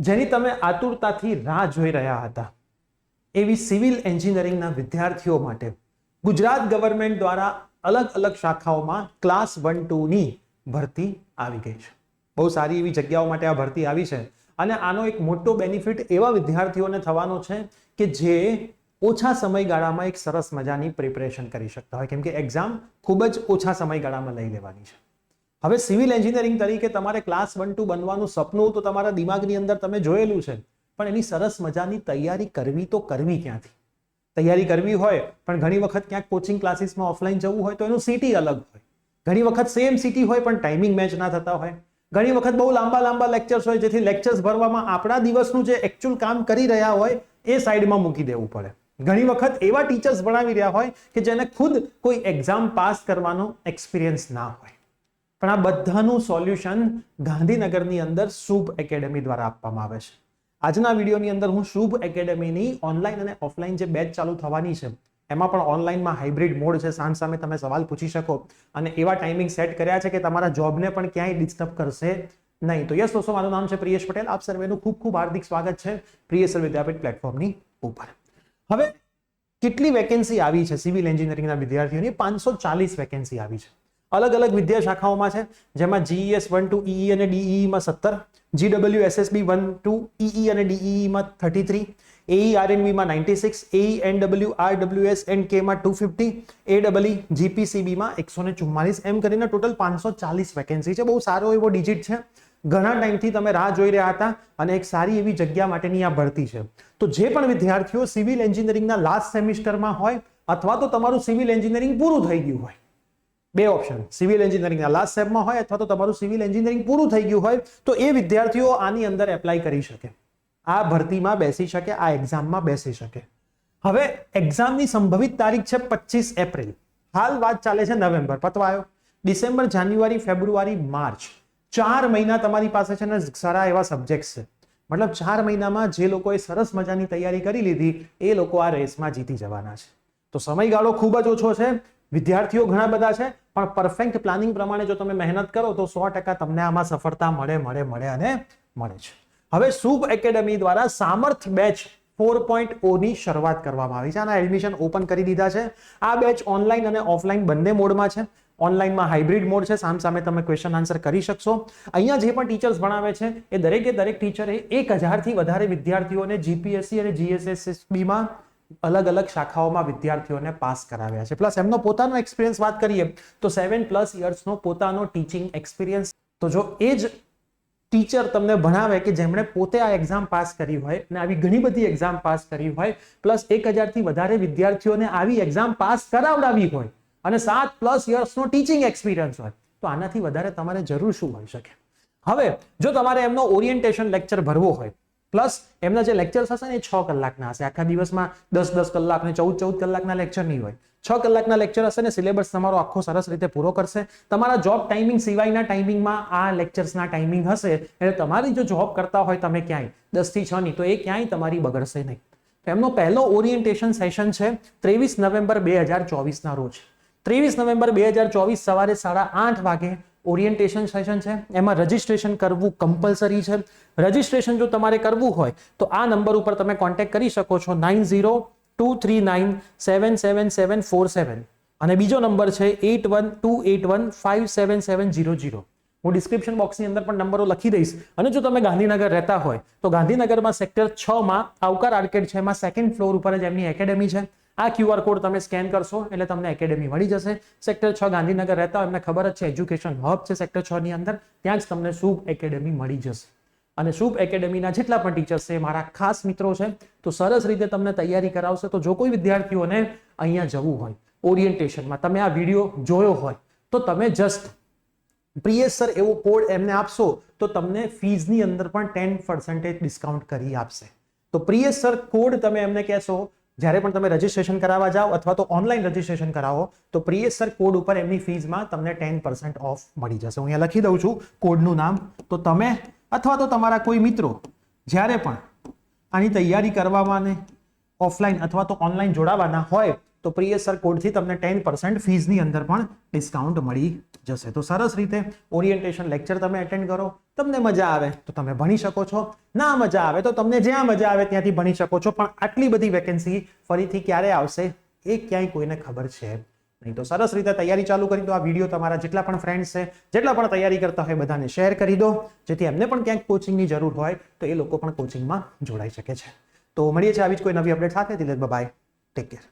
જેની તમે આતુરતાથી રાહ જોઈ રહ્યા હતા. એવી સિવિલ એન્જિનિયરિંગના વિદ્યાર્થીઓ માટે ગુજરાત ગવર્મેન્ટ દ્વારા અલગ અલગ શાખાઓમાં ક્લાસ વન ટુની ભરતી આવી ગઈ છે. બહુ સારી એવી જગ્યાઓ માટે આ ભરતી આવી છે. અને આનો એક મોટો બેનિફિટ એવા વિદ્યાર્થીઓને થવાનો છે કે જે ઓછા સમયગાળામાં એક સરસ મજાની પ્રિપરેશન કરી શકતા હોય. કેમ કે એક્ઝામ ખૂબ જ ઓછા સમયગાળામાં લઈ લેવાની છે. હવે સિવિલ એન્જિનિયરિંગ તરીકે તમારે ક્લાસ વન ટુ બનવાનું સપનું તો તમારા દિમાગની અંદર તમે જોયેલું છે. પણ એની સરસ મજાની તૈયારી કરવી તો કરવી ક્યાંથી? તૈયારી કરવી હોય, પણ ઘણી વખત ક્યાંક કોચિંગ ક્લાસીસમાં ઓફલાઈન જવું હોય તો એનું સિટી અલગ હોય. ઘણી વખત સેમ સિટી હોય, પણ ટાઈમિંગ મેચ ના થતા હોય. ઘણી વખત બહુ લાંબા લાંબા લેક્ચર્સ હોય, જેથી લેક્ચર્સ ભરવામાં આપણા દિવસનું જે એકચ્યુઅલ કામ કરી રહ્યા હોય, એ સાઈડમાં મૂકી દેવું પડે. ઘણી વખત એવા ટીચર્સ ભણાવી રહ્યા હોય કે જેને ખુદ કોઈ એક્ઝામ પાસ કરવાનો એક્સપિરિયન્સ ના હોય. પણ આ બધાનું સોલ્યુશન ગાંધીનગરની અંદર શુભ એકેડેમી દ્વારા આપવામાં આવે છે. આજના વિડીયોની અંદર હું શુભ એકેડેમીની ઓનલાઈન અને ઓફલાઈન જે બેચ ચાલુ થવાની છે, એમાં પણ ઓનલાઈનમાં હાઇબ્રિડ મોડ છે. સાંજ સામે તમે સવાલ પૂછી શકો અને એવા ટાઈમિંગ સેટ કર્યા છે કે તમારા જોબને પણ ક્યાંય ડિસ્ટર્બ કરશે નહીં. તો યસ દોસ્તો, મારું નામ છે પ્રિયેશ પટેલ. આપ સર્વેનું ખૂબ ખૂબ હાર્દિક સ્વાગત છે પ્રિયેસર વિદ્યાપીઠ પ્લેટફોર્મની ઉપર. હવે કેટલી વેકેન્સી આવી છે સિવિલ એન્જિનિયરિંગના વિદ્યાર્થીઓની? પાંચસો ચાલીસ વેકેન્સી આવી છે. અલગ અલગ વિદ્યા શાખાઓમાં છે, જેમાં જીઈએસ વન ટુ ઈ અને ડીઈમાં સત્તર GW SSB one two EE અને ડીઈમાં thirty three AE આરએનબીમાં ninety six AE NW RWS and કેમાં two fifty A double E જીપીસીબીમાં એકસો ને ચુમ્માલીસ એમ કરીને ટોટલ પાંચસો ચાલીસ વેકેન્સી છે. બહુ સારો એવો ડિજિટ છે. ઘણા ટાઈમથી તમે રાહ જોઈ રહ્યા હતા અને એક સારી એવી જગ્યા માટેની આ ભરતી છે. તો જે પણ વિદ્યાર્થીઓ સિવિલ એન્જિનિયરિંગના લાસ્ટ સેમિસ્ટરમાં હોય અથવા તો તમારું સિવિલ એન્જિનિયરિંગ પૂરું થઈ ગયું હોય બે ઓપ્શન સિવિલ એન્જિનિયરિંગના લાસ્ટ સેમમાં હોય અથવા તો તમારું સિવિલ એન્જિનિયરિંગ પૂરું થઈ ગયું હોય, તો એ વિદ્યાર્થીઓ આની અંદર એપ્લાય કરી શકે. આ ભરતીમાં બેસી શકે, આ એક્ઝામમાં બેસી શકે. હવે એક્ઝામની સંભવિત તારીખ છે પચીસ એપ્રિલ. હાલ વાત ચાલે છે November. પતવાયો. December, January, February, March. ચાર મહિના તમારી પાસે છે ને સારા એવા સબ્જેક્ટ છે. મતલબ ચાર મહિનામાં જે લોકોએ સરસ મજાની તૈયારી કરી લીધી, એ લોકો આ રેસમાં જીતી જવાના છે. તો સમયગાળો ખૂબ જ ઓછો છે. વિદ્યાર્થીઓ ઘણા બધા છે, પણ પરફેક્ટ પ્લાનિંગ પ્રમાણે જો તમે મહેનત કરો તો સો ટકા તમને આમાં સફળતા મળે મળે મળે અને મળે છે. હવે શુભ એકેડમી દ્વારા સામર્થ બેચ ફોર પોઈન્ટ ઓની શરૂઆત કરવામાં આવી છે. આના એડમિશન ઓપન કરી દીધા છે. આ બેચ ઓનલાઈન અને ઓફલાઈન બંને મોડમાં છે. ઓનલાઈનમાં હાઇબ્રિડ મોડ છે. સામ સામે તમે ક્વેશ્ચન આન્સર કરી શકશો. અહીંયા જે પણ ટીચર્સ ભણાવે છે, એ દરેકે દરેક ટીચરે એક હજારથી વધારે વિદ્યાર્થીઓને જીપીએસસી અને જીએસએસબીમાં અલગ અલગ શાખાઓમાં વિદ્યાર્થીઓને પાસ કરાવ્યા છે. પ્લસ એમનો પોતાનો એક્સપિરિયન્સ વાત કરીએ, તો સેવન પ્લસ યર્સનો પોતાનો ટીચિંગ એક્સપિરિયન્સ તો જો એ જ ટીચર તમને ભણાવે કે જેમણે પોતે આ એક્ઝામ પાસ કરી હોય અને આવી ઘણી બધી એક્ઝામ પાસ કરી હોય પ્લસ એક હજારથી વધારે વિદ્યાર્થીઓને આવી એક્ઝામ પાસ કરાવડાવી હોય અને સાત પ્લસ યર્સનો ટીચિંગ એક્સપિરિયન્સ હોય, તો આનાથી વધારે તમારે જરૂર શું હોઈ શકે? હવે, જો તમારે એમનો ઓરિએન્ટેશન લેક્ચર ભરવો હોય પ્લસ એમના જે લેક્ચર્સ હશે ને એ છ કલાકના હશે. આખા દિવસમાં દસ દસ કલાક ને ચૌદ ચૌદ કલાકના લેક્ચર નહીં હોય. છ કલાકના લેક્ચર હશે ને સિલેબસ તમારો આખો સરસ રીતે પૂરો કરશે. તમારા જોબ ટાઈમિંગ સિવાયના ટાઈમિંગમાં આ લેક્ચર્સના ટાઈમિંગ હશે. એટલે તમારી જો જોબ કરતા હોય તમે ક્યાંય, દસથી છ ની, તો એ ક્યાંય તમારી બગડશે નહીં. એમનો પહેલો ઓરિએન્ટેશન સેશન છે ત્રેવીસ નવેમ્બર બે હજાર ચોવીસના રોજ. ત્રેવીસ નવેમ્બર બે હજાર ચોવીસ સવારે સાડા આઠ વાગે ઓરિએન્ટેશન સેશન છે, એમાં રજીસ્ટ્રેશન કરવું કમ્પલસરી છે. રજીસ્ટ્રેશન જો તમારે કરવું હોય, તો આ નંબર ઉપર તમે કોન્ટેક્ટ કરી શકો છો nine zero two three nine seven seven seven four seven અને બીજો નંબર છે eight one two eight one five seven seven zero zero હું ડિસ્ક્રિપ્શન બોક્સની અંદર પણ નંબરો લખી દઈશ. અને જો તમે ગાંધીનગર રહેતા હોય, તો ગાંધીનગરમાં સેક્ટર છ માં આવકાર આર્કેડ છે, એમાં સેકન્ડ ફ્લોર ઉપર જ એમની એકેડેમી છે. આ ક્યુઆર કોડ તમે સ્કેન કરશો, એટલે તમને એકેડેમી મળી જશે. સેક્ટર છ ગાંધીનગર રહેતા એમને ખબર જ છે, એજ્યુકેશન હબ છે સેક્ટર છ ની અંદર, ત્યાં જ તમને શુભ એકેડેમી મળી જશે. અને શુભ એકેડેમીના જેટલા પણ ટીચર્સ છે મારા ખાસ મિત્રો છે, તો સરસ રીતે તમને તૈયારી કરાવશે. તો જો કોઈ વિદ્યાર્થીઓને અહીંયા જવું હોય, ઓરિએન્ટેશનમાં તમે આ વીડિયો જોયો હોય, તો તમે જસ્ટ પ્રિયેશ સર એવો કોડ એમને આપશો, તો તમને ફીઝની અંદર પણ ટેન પર્સન્ટેજ ડિસ્કાઉન્ટ કરી આપશે. તો પ્રિયેશ સર કોડ તમે એમને કહેશો જ્યારે પણ તમે રજીસ્ટ્રેશન કરાવવા જાઓ અથવા તો ઓનલાઈન રજીસ્ટ્રેશન કરાવો, તો પ્રિયેશ સર કોડ ઉપર એમની ફીઝમાં તમને ટેન પર્સન્ટ ઓફ મળી જશે. હું અહીંયા લખી દઉં છું કોડનું નામ. તો તમે અથવા તો તમારા કોઈ મિત્રો જ્યારે પણ આની તૈયારી કરવામાં ઓફલાઈન અથવા તો ઓનલાઈન જોડાવાના હોય, તો પ્રિય સર કોડથી તમને ટેન પર્સન્ટ ફીઝની અંદર પણ ડિસ્કાઉન્ટ મળી જશે. તો સરસ રીતે ઓરિએન્ટેશન લેક્ચર તમે એટેન્ડ કરો. તમને મજા આવે તો તમે ભણી શકો છો. ના મજા આવે તો તમને જ્યાં મજા આવે ત્યાંથી ભણી શકો છો. પણ આટલી બધી વેકેન્સી ફરીથી ક્યારે આવશે એ ક્યાંય કોઈને ખબર છે નહીં. તો સરસ રીતે તૈયારી ચાલુ કરી દો. આ વીડિયો તમારા જેટલા પણ ફ્રેન્ડ્સ છે, જેટલા પણ તૈયારી કરતા હોય બધાને શેર કરી દો. જેથી એમને પણ ક્યાંક કોચિંગની જરૂર હોય તો એ લોકો પણ કોચિંગમાં જોડાઈ શકે છે. તો મળીએ છીએ આવી જ કોઈ નવી અપડેટ સાથે. Dilesh bye take care